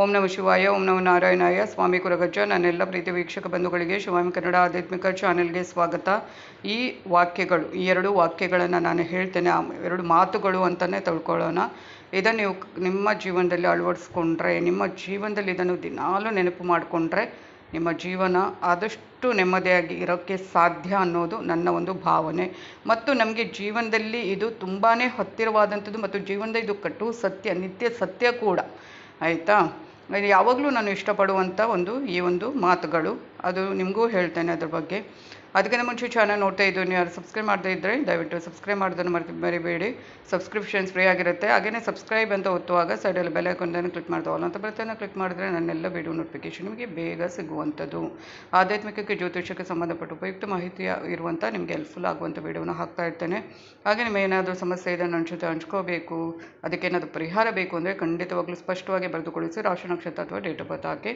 ಓಂ ನಮ ಶಿವಾಯ, ಓಂ ನಮ ನಾರಾಯಣಾಯ. ಸ್ವಾಮಿ ಕುರಗಜ್ಜ ನನ್ನೆಲ್ಲ ಪ್ರೀತಿ ವೀಕ್ಷಕ ಬಂಧುಗಳಿಗೆ ಶಿವಾಮಿ ಕನ್ನಡ ಆಧ್ಯಾತ್ಮಿಕ ಚಾನೆಲ್ಗೆ ಸ್ವಾಗತ. ಈ ವಾಕ್ಯಗಳು, ಈ ಎರಡು ವಾಕ್ಯಗಳನ್ನು ನಾನು ಹೇಳ್ತೇನೆ. ಎರಡು ಮಾತುಗಳು ಅಂತಲೇ ತಿಳ್ಕೊಳ್ಳೋಣ. ಇದನ್ನು ನೀವು ನಿಮ್ಮ ಜೀವನದಲ್ಲಿ ಅಳವಡಿಸ್ಕೊಂಡ್ರೆ, ನಿಮ್ಮ ಜೀವನದಲ್ಲಿ ಇದನ್ನು ದಿನಾಲೂ ನೆನಪು ಮಾಡಿಕೊಂಡ್ರೆ, ನಿಮ್ಮ ಜೀವನ ಆದಷ್ಟು ನೆಮ್ಮದಿಯಾಗಿ ಇರೋಕ್ಕೆ ಸಾಧ್ಯ ಅನ್ನೋದು ನನ್ನ ಒಂದು ಭಾವನೆ. ಮತ್ತು ನಮಗೆ ಜೀವನದಲ್ಲಿ ಇದು ತುಂಬಾ ಹತ್ತಿರವಾದಂಥದ್ದು ಮತ್ತು ಜೀವನದ ಇದು ಕಟ್ಟು ಸತ್ಯ, ನಿತ್ಯ ಸತ್ಯ ಕೂಡ. ಆಯಿತಾ? ಯಾವಾಗಲೂ ನಾನು ಇಷ್ಟಪಡುವಂಥ ಒಂದು ಈ ಒಂದು ಮಾತುಗಳು. ಅದು ನಿಮಗೂ ಹೇಳ್ತೇನೆ ಅದ್ರ ಬಗ್ಗೆ. ಅದಕ್ಕಿಂತ ಮುಂಚೆ ಚಾನಲ್ ನೋಡ್ತಾ ನೀವು ಯಾರು ಸಬ್ಸ್ಕ್ರೈಬ್ ಮಾಡದೇ ಇದ್ದರೆ ದಯವಿಟ್ಟು ಸಬ್ಸ್ಕ್ರೈಬ್ ಮಾಡೋದನ್ನು ಮರೆತು, ಮರಿಬೇಡಿ. ಸಬ್ಸ್ಕ್ರಿಪ್ಷನ್ಸ್ ಫ್ರೀ ಆಗಿರುತ್ತೆ. ಹಾಗೆಯೇ ಸಬ್ಸ್ಕ್ರೈಬ್ ಅಂತ ಒತ್ತುವಾಗ ಸೈಡಲ್ಲಿ ಬೆಲ್ ಐಕೊಂಡನ್ನು ಕ್ಲಿಕ್ ಮಾಡ್ತಾ ಅಂತ ಬರುತ್ತೆ ಕ್ಲಿಕ್ ಮಾಡಿದ್ರೆ ನನ್ನೆಲ್ಲ ವಿಡಿಯೋ ನೋಟಿಫಿಕೇಶನ್ ನಿಮಗೆ ಬೇಗ ಸಿಗುವಂಥದ್ದು. ಆಧ್ಯಾತ್ಮಿಕಕ್ಕೆ ಜ್ಯೋತಿಷಕ್ಕೆ ಸಂಬಂಧಪಟ್ಟ ಉಪಯುಕ್ತ ಮಾಹಿತಿ ಇರುವಂಥ ನಿಮಗೆ ಹೆಲ್ಪ್ಫುಲ್ ಆಗುವಂಥ ವಿಡಿಯೋನ ಹಾಕ್ತಾ ಇರ್ತೇನೆ. ಹಾಗೆ ನಿಮಗೆ ಏನಾದರೂ ಸಮಸ್ಯೆ ಇದೆ ನನ್ನ ಜೊತೆ ಹಂಚ್ಕೋಬೇಕು. ಅದಕ್ಕೇನಾದರೂ ಪರಿಹಾರ ಬೇಕು ಅಂದರೆ ಖಂಡಿತವಾಗ್ಲೂ ಸ್ಪಷ್ಟವಾಗಿ ಬರೆದುಕೊಳಿಸಿ ರಾಶಿ ನಕ್ಷತ್ರ ಅಥವಾ ಡೇಟ್ ಆಫ್ ಬರ್ತ್ ಹಾಕಿ.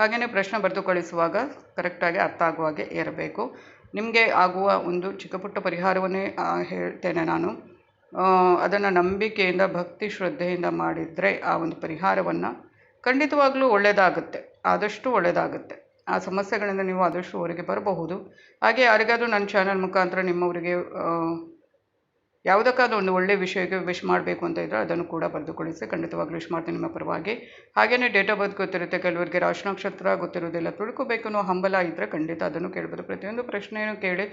ಹಾಗೆಯೇ ಪ್ರಶ್ನೆ ಬರೆದುಕೊಳಿಸುವಾಗ ಕರೆಕ್ಟಾಗಿ ಅರ್ಥ ಆಗುವ ಹಾಗೆ ಇರಬೇಕು ನಿಮಗೆ ಆಗುವ ಒಂದು ಚಿಕ್ಕ ಪುಟ್ಟ ಪರಿಹಾರವನ್ನೇ ಹೇಳ್ತೇನೆ ನಾನು. ಅದನ್ನು ನಂಬಿಕೆಯಿಂದ, ಭಕ್ತಿ ಶ್ರದ್ಧೆಯಿಂದ ಮಾಡಿದರೆ ಆ ಒಂದು ಪರಿಹಾರವನ್ನು ಖಂಡಿತವಾಗಲೂ ಒಳ್ಳೆಯದಾಗುತ್ತೆ ಆದಷ್ಟು ಒಳ್ಳೆಯದಾಗುತ್ತೆ ಆ ಸಮಸ್ಯೆಗಳಿಂದ ನೀವು ಆದಷ್ಟು ಹೊರಗೆ ಬರಬಹುದು. ಹಾಗೆ ಯಾರಿಗಾದರೂ ನನ್ನ ಚಾನಲ್ ಮುಖಾಂತರ ನಿಮ್ಮವರಿಗೆ ಯಾವುದಕ್ಕಾದ್ರೂ ಒಂದು ಒಳ್ಳೆಯ ವಿಷಯಕ್ಕೆ ವಿಶ್ ಮಾಡಬೇಕು ಅಂತ ಇದ್ದರೆ ಅದನ್ನು ಕೂಡ ಬರೆದುಕೊಳಿಸಿ ಖಂಡಿತವಾಗ್ಲೂ ವಿಶ್ ಮಾಡ್ತೀನಿ ನಿಮ್ಮ ಪರವಾಗಿ. ಹಾಗೆಯೇ ಡೇಟ್ ಆಫ್ ಬರ್ತ್ ಗೊತ್ತಿರುತ್ತೆ, ಕೆಲವರಿಗೆ ರಾಶಿ ನಕ್ಷತ್ರ ಗೊತ್ತಿರೋದಿಲ್ಲ ತಿಳ್ಕೊಬೇಕು ಅನ್ನೋ ಹಂಬಲ ಇದ್ದರೆ ಖಂಡಿತ ಅದನ್ನು ಕೇಳ್ಬೋದು. ಪ್ರತಿಯೊಂದು ಪ್ರಶ್ನೆಯನ್ನು ಕೇಳಿ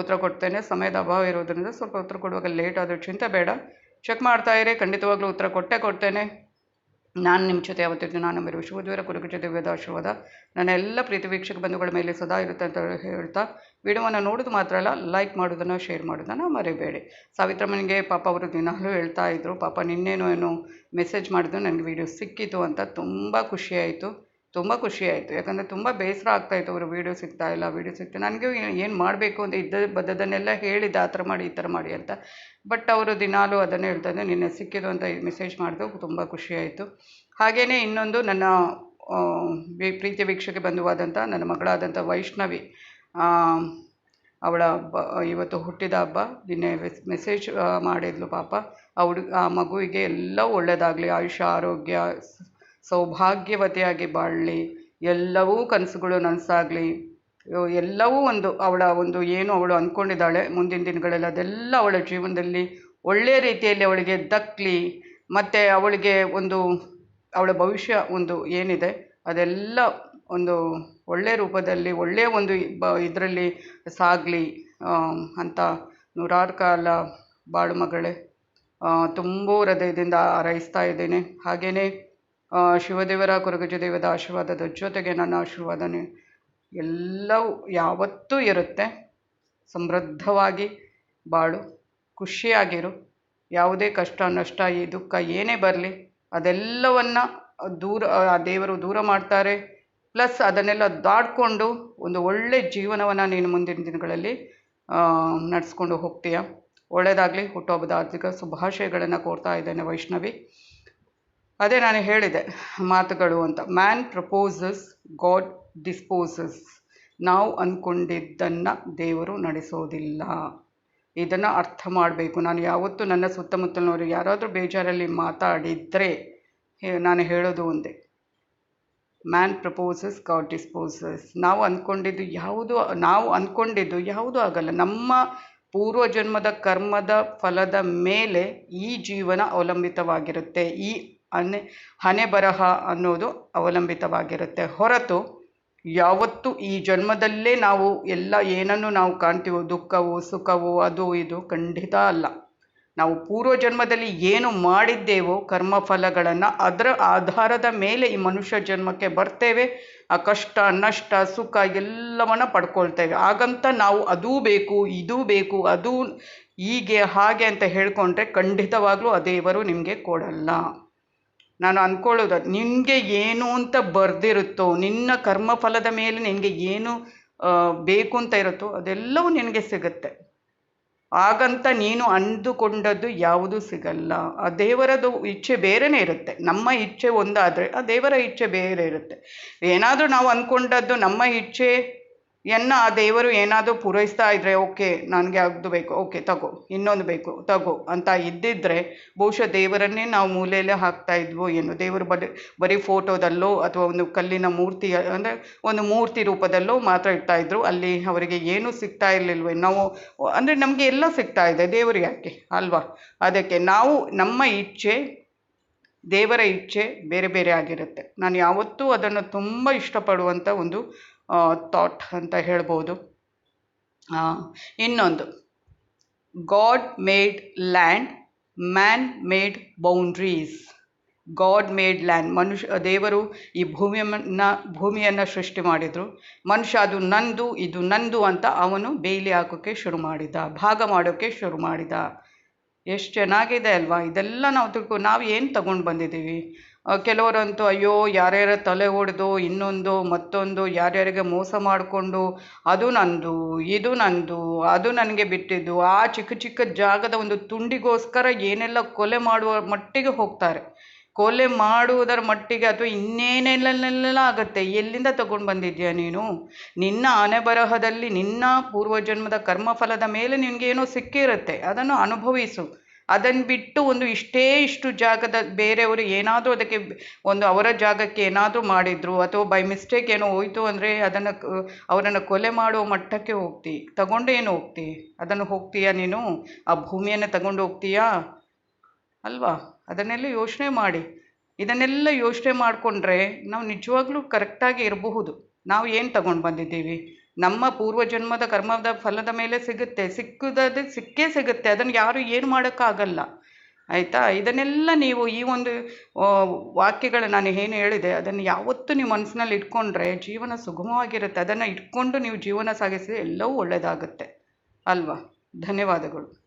ಉತ್ತರ ಕೊಡ್ತೇನೆ. ಸಮಯದ ಅಭಾವ ಇರೋದರಿಂದ ಸ್ವಲ್ಪ ಉತ್ತರ ಕೊಡುವಾಗ ಲೇಟ್ ಆದರೂ ಚಿಂತೆ ಬೇಡ. ಚೆಕ್ ಮಾಡ್ತಾ ಇರಿ, ಖಂಡಿತವಾಗ್ಲೂ ಉತ್ತರ ಕೊಟ್ಟೇ ಕೊಡ್ತೇನೆ. ನಾನು ನಿಮ್ಮ ಜೊತೆ ಯಾವತ್ತಿದ್ದು ನಾನು ನಂಬಿರುವ ಶಿವದ್ವೀರ ಜೊತೆ ವೇದ ಆಶೀರ್ವಾದ. ನನ್ನ ಎಲ್ಲ ಪ್ರೀತಿ ವೀಕ್ಷಕ ಬಂಧುಗಳ ಮೇಲೆ ಸದಾ ಇರುತ್ತೆ ಅಂತ ಹೇಳ್ತಾ, ವಿಡಿಯೋವನ್ನು ನೋಡೋದು ಮಾತ್ರ ಅಲ್ಲ ಲೈಕ್ ಮಾಡೋದನ್ನು ಶೇರ್ ಮಾಡೋದನ್ನು ಮರಿಬೇಡಿ. ಸಾವಿತ್ರಮ್ಮನಿಗೆ ಪಾಪ ಅವರು ದಿನಾಲೂ ಹೇಳ್ತಾ ಇದ್ದರು ಪಾಪ ನಿನ್ನೇನೋ ಏನೋ ಮೆಸೇಜ್ ಮಾಡಿದ್ರು, ನನಗೆ ವಿಡಿಯೋ ಸಿಕ್ಕಿತು ಅಂತ ತುಂಬ ಖುಷಿಯಾಯಿತು ತುಂಬ ಖುಷಿಯಾಯಿತು ಯಾಕಂದರೆ ತುಂಬ ಬೇಸರ ಆಗ್ತಾಯಿತ್ತು ಅವರು ವೀಡಿಯೋ ಸಿಗ್ತಾ ಇಲ್ಲ ವೀಡಿಯೋ ಸಿಗ್ತಾ ನನಗೆ ಏನು ಮಾಡಬೇಕು ಅಂತ ಇದ್ದ ಬದ್ದದನ್ನೆಲ್ಲ ಹೇಳಿದ್ದೆ ಆ ಥರ ಮಾಡಿ, ಈ ಥರ ಮಾಡಿ ಅಂತ. ಬಟ್ ಅವರು ದಿನಾಲೂ ಅದನ್ನೇ ಹೇಳ್ತಾರೆ ನಿನ್ನೆ ಸಿಕ್ಕಿದ್ದು ಅಂತ ಮೆಸೇಜ್ ಮಾಡಿದ್ರು. ತುಂಬ ಖುಷಿಯಾಯಿತು ಹಾಗೆಯೇ ಇನ್ನೊಂದು ನನ್ನ ಪ್ರೀತಿ ವೀಕ್ಷಕ ಬಂಧುವಾದಂಥ ನನ್ನ ಮಗಳಾದಂಥ ವೈಷ್ಣವಿ ಅವಳ ಬ ಇವತ್ತು ಹುಟ್ಟಿದ ಹಬ್ಬ. ನಿನ್ನೆ ಮೆಸೇಜ್ ಮಾಡಿದ್ಲು ಪಾಪ. ಹುಡುಗ ಆ ಮಗುವಿಗೆ ಎಲ್ಲ ಒಳ್ಳೆಯದಾಗಲಿ ಆಯುಷ್ಯ, ಆರೋಗ್ಯ ಸೌಭಾಗ್ಯವತಿಯಾಗಿ ಬಾಳಲಿ. ಎಲ್ಲವೂ ಕನಸುಗಳು ನನಸಾಗಲಿ. ಎಲ್ಲವೂ ಒಂದು ಅವಳ ಒಂದು ಏನು ಅವಳು ಅಂದ್ಕೊಂಡಿದ್ದಾಳೆ ಮುಂದಿನ ದಿನಗಳಲ್ಲಿ. ಅದೆಲ್ಲ ಅವಳ ಜೀವನದಲ್ಲಿ ಒಳ್ಳೆಯ ರೀತಿಯಲ್ಲಿ ಅವಳಿಗೆ ದಕ್ಕಲಿ ಮತ್ತು ಅವಳಿಗೆ ಒಂದು, ಅವಳ ಭವಿಷ್ಯ ಒಂದು ಏನಿದೆ, ಅದೆಲ್ಲ ಒಂದು ಒಳ್ಳೆಯ ರೂಪದಲ್ಲಿ, ಒಳ್ಳೆಯ ಒಂದು ಬ, ಇದರಲ್ಲಿ ಸಾಗಲಿ. ಅಂತ ನೂರಾರು ಕಾಲ ಬಾಳು ಮಗಳೇ ತುಂಬ ಹೃದಯದಿಂದ ಹಾರೈಸ್ತಾ ಇದ್ದೇನೆ. ಹಾಗೆಯೇ ಶಿವದೇವರ ಕೊರಗಜ ದೇವದ ಆಶೀರ್ವಾದದ ಜೊತೆಗೆ ನನ್ನ ಆಶೀರ್ವಾದನೆ ಎಲ್ಲವೂ ಯಾವತ್ತೂ ಇರುತ್ತೆ. ಸಮೃದ್ಧವಾಗಿ ಬಾಳು, ಖುಷಿಯಾಗಿರು. ಯಾವುದೇ ಕಷ್ಟ, ನಷ್ಟ, ಈ ದುಃಖ ಏನೇ ಬರಲಿ, ಅದೆಲ್ಲವನ್ನು ದೂರ, ಆ, ದೇವರು ದೂರ ಮಾಡ್ತಾರೆ. ಪ್ಲಸ್ ಅದನ್ನೆಲ್ಲ ದಾಡಿಕೊಂಡು ಒಂದು ಒಳ್ಳೆ ಜೀವನವನ್ನು ನೀನು ಮುಂದಿನ ದಿನಗಳಲ್ಲಿ ನಡೆಸ್ಕೊಂಡು ಹೋಗ್ತೀಯ. ಒಳ್ಳೆಯದಾಗಲಿ ಹುಟ್ಟುಹಬ್ಬದ ಆರ್ಥಿಕ ಶುಭಾಶಯಗಳನ್ನು ಕೋರ್ತಾ ಇದ್ದೇನೆ ವೈಷ್ಣವಿ. ಅದೇ ನಾನು ಹೇಳಿದೆ, ಮಾತುಗಳು ಅಂತ. ಮ್ಯಾನ್ ಪ್ರಪೋಸಸ್ ಗಾಡ್ ಡಿಸ್ಪೋಸಸ್ ನಾವು ಅಂದ್ಕೊಂಡಿದ್ದನ್ನು ದೇವರು ನಡೆಸೋದಿಲ್ಲ. ಇದನ್ನು ಅರ್ಥ ಮಾಡಬೇಕು. ನಾನು ಯಾವತ್ತೂ ನನ್ನ ಸುತ್ತಮುತ್ತಲಿನವರು ಯಾರಾದರೂ ಬೇಜಾರಲ್ಲಿ ಮಾತಾಡಿದರೆ ನಾನು ಹೇಳೋದು ಒಂದೇ. ಮ್ಯಾನ್ ಪ್ರಪೋಸಸ್ ಗಾಡ್ ಡಿಸ್ಪೋಸಸ್ ನಾವು ಅಂದ್ಕೊಂಡಿದ್ದು ಯಾವುದು, ನಾವು ಅಂದ್ಕೊಂಡಿದ್ದು ಯಾವುದೂ ಆಗಲ್ಲ. ನಮ್ಮ ಪೂರ್ವಜನ್ಮದ ಕರ್ಮದ ಫಲದ ಮೇಲೆ ಈ ಜೀವನ ಅವಲಂಬಿತವಾಗಿರುತ್ತೆ. ಈ ಹಣೆ ಹಣೆ ಬರಹ ಅನ್ನೋದು ಅವಲಂಬಿತವಾಗಿರುತ್ತೆ. ಹೊರತು ಯಾವತ್ತು ಈ ಜನ್ಮದಲ್ಲೇ ನಾವು ಎಲ್ಲ ಏನನ್ನು ನಾವು ಕಾಣ್ತೀವೋ, ದುಃಖವೋ, ಸುಖವೋ, ಅದು ಇದು ಖಂಡಿತ ಅಲ್ಲ. ನಾವು ಪೂರ್ವ ಜನ್ಮದಲ್ಲಿ ಏನು ಮಾಡಿದ್ದೇವೋ ಕರ್ಮಫಲಗಳನ್ನು ಅದರ ಆಧಾರದ ಮೇಲೆ ಈ ಮನುಷ್ಯ ಜನ್ಮಕ್ಕೆ ಬರ್ತೇವೆ. ಆ ಕಷ್ಟ, ನಷ್ಟ, ಸುಖ ಎಲ್ಲವನ್ನ ಪಡ್ಕೊಳ್ತೇವೆ. ಹಾಗಂತ ನಾವು ಅದೂ ಬೇಕು, ಇದೂ ಬೇಕು, ಅದು ಹೀಗೆ, ಹಾಗೆ ಅಂತ ಹೇಳ್ಕೊಂಡ್ರೆ ಖಂಡಿತವಾಗ್ಲೂ ಆ ದೇವರು ನಿಮಗೆ ಕೊಡಲ್ಲ. ನಾನು ಅಂದ್ಕೊಳ್ಳೋದು ನಿನಗೆ ಏನು ಅಂತ ಬರೆದಿರುತ್ತೋ, ನಿನ್ನ ಕರ್ಮಫಲದ ಮೇಲೆ ನಿನಗೆ ಏನು ಬೇಕು ಅಂತ ಇರುತ್ತೋ, ಅದೆಲ್ಲವೂ ನಿನಗೆ ಸಿಗುತ್ತೆ. ಹಾಗಂತ ನೀನು ಅಂದುಕೊಂಡದ್ದು ಯಾವುದೂ ಸಿಗಲ್ಲ. ಆ ದೇವರದು ಇಚ್ಛೆ ಬೇರೆನೇ ಇರುತ್ತೆ. ನಮ್ಮ ಇಚ್ಛೆ ಒಂದಾದರೆ ಆ ದೇವರ ಇಚ್ಛೆ ಬೇರೆ ಇರುತ್ತೆ. ಏನಾದರೂ ನಾವು ಅಂದ್ಕೊಂಡದ್ದು ನಮ್ಮ ಇಚ್ಛೆ ಎನ್ನ ಆ ದೇವರು ಏನಾದರೂ ಪೂರೈಸ್ತಾ ಇದ್ದರೆ ಓಕೆ, ನನಗೆ ಅದು ಬೇಕು, ಓಕೆ, ತಗೋ, ಇನ್ನೊಂದು ಬೇಕು, ತಗೋ ಅಂತ ಇದ್ದಿದ್ದರೆ ಬಹುಶಃ ದೇವರನ್ನೇ ನಾವು ಮೂಲೆಯಲ್ಲೇ ಹಾಕ್ತಾ ಇದ್ವೋ ಏನು, ದೇವರು ಬರೀ ಬರೀ ಫೋಟೋದಲ್ಲೋ ಅಥವಾ ಒಂದು ಕಲ್ಲಿನ ಮೂರ್ತಿ, ಅಂದರೆ ಒಂದು ಮೂರ್ತಿ ರೂಪದಲ್ಲೋ ಮಾತ್ರ ಇಡ್ತಾ ಇದ್ರು, ಅಲ್ಲಿ ಅವರಿಗೆ ಏನೂ ಸಿಗ್ತಾ ಇರಲಿಲ್ವೇ? ನಾವು, ಅಂದರೆ ನಮಗೆ ಎಲ್ಲ ಸಿಗ್ತಾ ಇದೆ, ದೇವರು ಯಾಕೆ, ಅಲ್ವಾ? ಅದಕ್ಕೆ ನಾವು, ನಮ್ಮ ಇಚ್ಛೆ, ದೇವರ ಇಚ್ಛೆ ಬೇರೆ ಬೇರೆ ಆಗಿರುತ್ತೆ. ನಾನು ಯಾವತ್ತೂ ಅದನ್ನು ತುಂಬ ಇಷ್ಟಪಡುವಂಥ ಒಂದು ಥಾಟ್ ಅಂತ ಹೇಳ್ಬೋದು. ಇನ್ನೊಂದು. God made land man made boundaries god made land ಮನುಷ್ಯ, ದೇವರು ಈ ಭೂಮಿಯನ್ನ, ಭೂಮಿಯನ್ನು ಸೃಷ್ಟಿ ಮಾಡಿದರು. ಮನುಷ್ಯ ಅದು ನಂದು, ಇದು ನಂದು ಅಂತ ಅವನು ಬೇಲಿ ಹಾಕೋಕ್ಕೆ ಶುರು ಮಾಡಿದ, ಭಾಗ ಮಾಡೋಕ್ಕೆ ಶುರು ಮಾಡಿದ. ಎಷ್ಟು ಚೆನ್ನಾಗಿದೆ ಅಲ್ವಾ? ಇದೆಲ್ಲ ನಾವು ತಿಳ್ಕೊ, ನಾವು ಏನು ತಗೊಂಡು ಬಂದಿದ್ದೀವಿ? ಕೆಲವರಂತೂ ಅಯ್ಯೋ, ಯಾರ್ಯಾರ ತಲೆ ಒಡೆದು, ಇನ್ನೊಂದು, ಮತ್ತೊಂದು, ಯಾರ್ಯಾರಿಗೆ ಮೋಸ ಮಾಡಿಕೊಂಡು, ಅದು ನಂದು, ಇದು ನಂದು, ಅದು ನನಗೆ ಬಿಟ್ಟಿದ್ದು, ಆ ಚಿಕ್ಕ ಚಿಕ್ಕ ಜಾಗದ ಒಂದು ತುಂಡಿಗೋಸ್ಕರ ಏನೆಲ್ಲ ಕೊಲೆ ಮಾಡುವ ಮಟ್ಟಿಗೆ ಹೋಗ್ತಾರೆ. ಕೊಲೆ ಮಾಡುವುದರ ಮಟ್ಟಿಗೆ ಅಥವಾ ಇನ್ನೇನೆಲ್ಲ ಆಗುತ್ತೆ. ಎಲ್ಲಿಂದ ತಗೊಂಡು ಬಂದಿದ್ಯಾ ನೀನು? ನಿನ್ನ ಆನೆ ಬರಹದಲ್ಲಿ ನಿನ್ನ ಪೂರ್ವಜನ್ಮದ ಕರ್ಮಫಲದ ಮೇಲೆ ನಿನಗೇನೋ ಸಿಕ್ಕಿರುತ್ತೆ. ಅದನ್ನು ಅನುಭವಿಸು. ಅದನ್ನು ಬಿಟ್ಟು ಒಂದು ಇಷ್ಟೇ ಇಷ್ಟು ಜಾಗದ ಬೇರೆಯವರು ಏನಾದರೂ ಅದಕ್ಕೆ ಒಂದು ಅವರ ಜಾಗಕ್ಕೆ ಏನಾದರೂ ಮಾಡಿದ್ರು ಅಥವಾ ಬೈ ಮಿಸ್ಟೇಕ್ ಏನೋ ಹೋಯ್ತು ಅಂದರೆ ಅದನ್ನು ಅವರನ್ನು ಕೊಲೆ ಮಾಡುವ ಮಟ್ಟಕ್ಕೆ ಹೋಗ್ತಿ. ತಗೊಂಡೇನು ಹೋಗ್ತಿ? ಅದನ್ನು ಹೋಗ್ತೀಯಾ ನೀನು? ಆ ಭೂಮಿಯನ್ನು ತಗೊಂಡು ಹೋಗ್ತೀಯಾ? ಅಲ್ವಾ? ಅದನ್ನೆಲ್ಲ ಯೋಚನೆ ಮಾಡಿ. ಇದನ್ನೆಲ್ಲ ಯೋಚನೆ ಮಾಡಿಕೊಂಡ್ರೆ ನಾವು ನಿಜವಾಗ್ಲೂ ಕರೆಕ್ಟಾಗಿ ಇರಬಹುದು. ನಾವು ಏನು ತಗೊಂಡು ಬಂದಿದ್ದೀವಿ? ನಮ್ಮ ಪೂರ್ವಜನ್ಮದ ಕರ್ಮದ ಫಲದ ಮೇಲೆ ಸಿಗುತ್ತೆ. ಸಿಕ್ಕುತ್ತದೆ ಸಿಕ್ಕೇ ಸಿಗುತ್ತೆ. ಅದನ್ನು ಯಾರು ಏನು ಮಾಡೋಕ್ಕಾಗಲ್ಲ. ಆಯಿತಾ? ಇದನ್ನೆಲ್ಲ ನೀವು ಈ ಒಂದು ವಾಕ್ಯಗಳು ನಾನು ಏನು ಹೇಳಿದೆ, ಅದನ್ನು ಯಾವತ್ತೂ ನೀವು ಮನಸ್ಸಿನಲ್ಲಿ ಇಟ್ಕೊಂಡ್ರೆ ಜೀವನ ಸುಗಮವಾಗಿರುತ್ತೆ. ಅದನ್ನು ಇಟ್ಕೊಂಡು ನೀವು ಜೀವನ ಸಾಗಿಸಿದ್ರೆ ಎಲ್ಲವೂ ಒಳ್ಳೆಯದಾಗುತ್ತೆ. ಅಲ್ವಾ? ಧನ್ಯವಾದಗಳು.